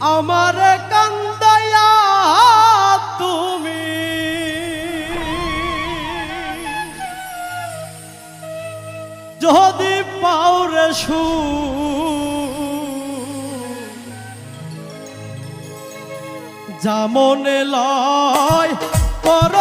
আমার কান্দায়া তুমি। যদি পাওরে সু যেমনে লয় পর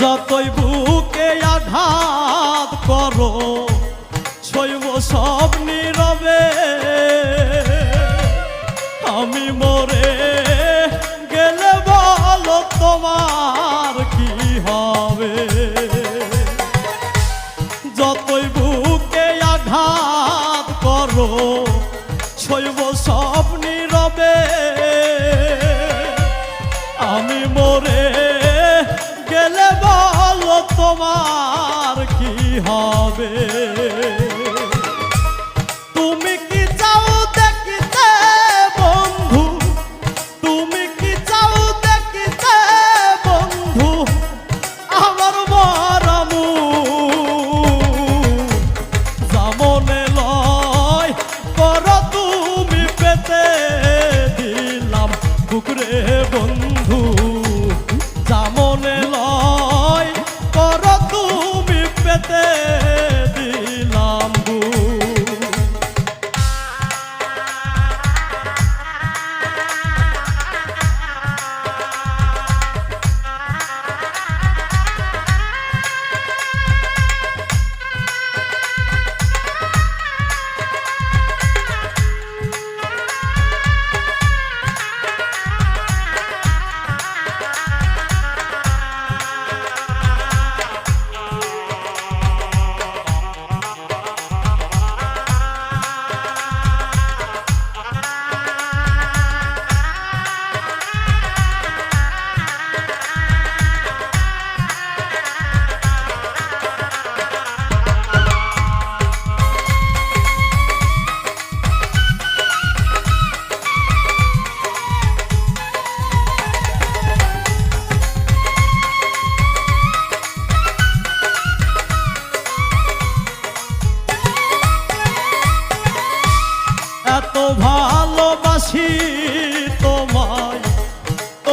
যতই বুকে আঘাত করো শৈব সব নীরবে। আমি মরে গেলে বলো তোমার কি হবে? যতই বুকে আঘাত করো শৈব সব নীরবে। হবে।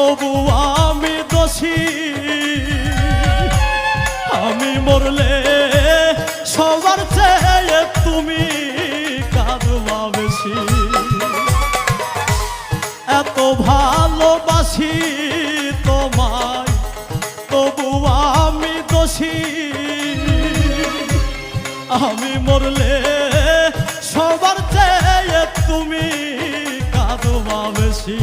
তবু আমি দোষী। আমি মরলে সবার চেয়ে তুমি কাঁদবা বেশি। এত ভালোবাসি তোমায়, তবু আমি দোষী। আমি মরলে সবার চেয়ে তুমি কাঁদবা বেশি।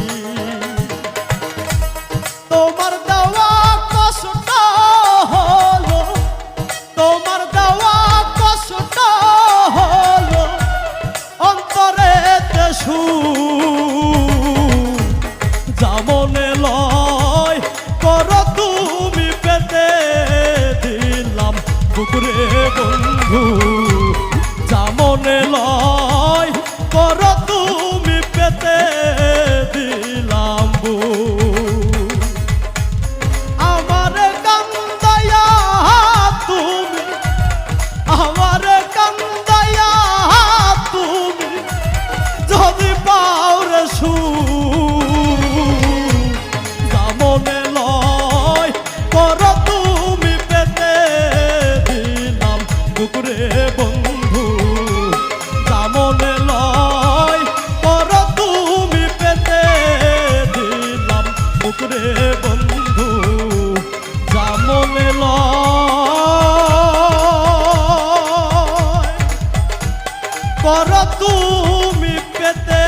करते করো তুমি পেতে